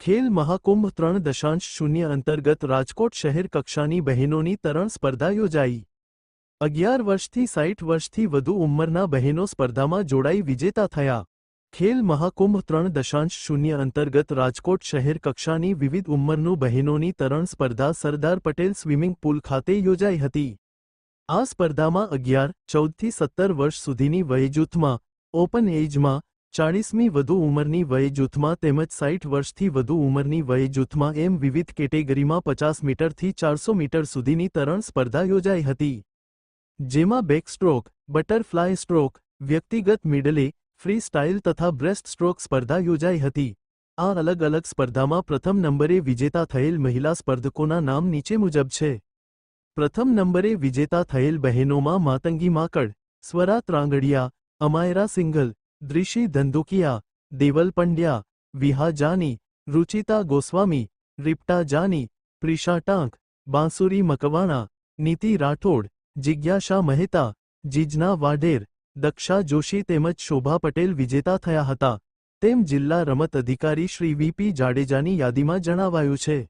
ખેલ મહાકુંભ ત્રણ દશાંશ શૂન્ય અંતર્ગત રાજકોટ શહેર કક્ષાની બહેનોની તરણ સ્પર્ધા યોજાઈ. અગિયાર વર્ષથી સાઠ વર્ષથી વધુ ઉંમરના બહેનો સ્પર્ધામાં જોડાઈ વિજેતા થયા. ખેલ મહાકુંભ ત્રણ દશાંશ શૂન્ય અંતર્ગત રાજકોટ શહેર કક્ષાની વિવિધ ઉંમરનું બહેનોની તરણ સ્પર્ધા સરદાર પટેલ સ્વિમિંગ પુલ ખાતે યોજાઈ હતી. આ સ્પર્ધામાં અગિયાર, ચૌદથી સત્તર વર્ષ સુધીની વયજૂથમાં, ઓપન એજમાં ચાળીસમી વધુ ઉંમરની વય જૂથમાં તેમજ સાઠ વર્ષથી વધુ ઉંમરની વયજૂથમાં એમ વિવિધ કેટેગરીમાં પચાસ મીટરથી ચારસો મીટર સુધીની તરણ સ્પર્ધા યોજાઈ હતી. જેમાં બેકસ્ટ્રોક, બટરફ્લાય સ્ટ્રોક, વ્યક્તિગત મિડલે ફ્રી સ્ટાઇલ તથા બ્રેસ્ટ સ્ટ્રોક સ્પર્ધા યોજાઈ હતી. આ અલગ અલગ સ્પર્ધામાં પ્રથમ નંબરે વિજેતા થયેલ મહિલા સ્પર્ધકોના નામ નીચે મુજબ છે. પ્રથમ નંબરે વિજેતા થયેલ બહેનોમાં માતંગી માકડ, સ્વરા ત્રાંગડિયા, અમાયરા સિંઘલ દ્રિશી ધંધુકિયા દેવલ પંડ્યા વિહા જાની રુચિતા ગોસ્વામી રિપ્ટા જાની પ્રિશા ટાંક, બાંસુરી મકવાણા, નીતિ રાઠોડ જિજ્ઞાસા મહેતા જીજના વાઢેર, દક્ષા જોશી તેમજ શોભા પટેલ વિજેતા થયા હતા. તેમ જિલ્લા રમત અધિકારી શ્રી વીપી જાડેજાની યાદીમાં જણાવાયું છે.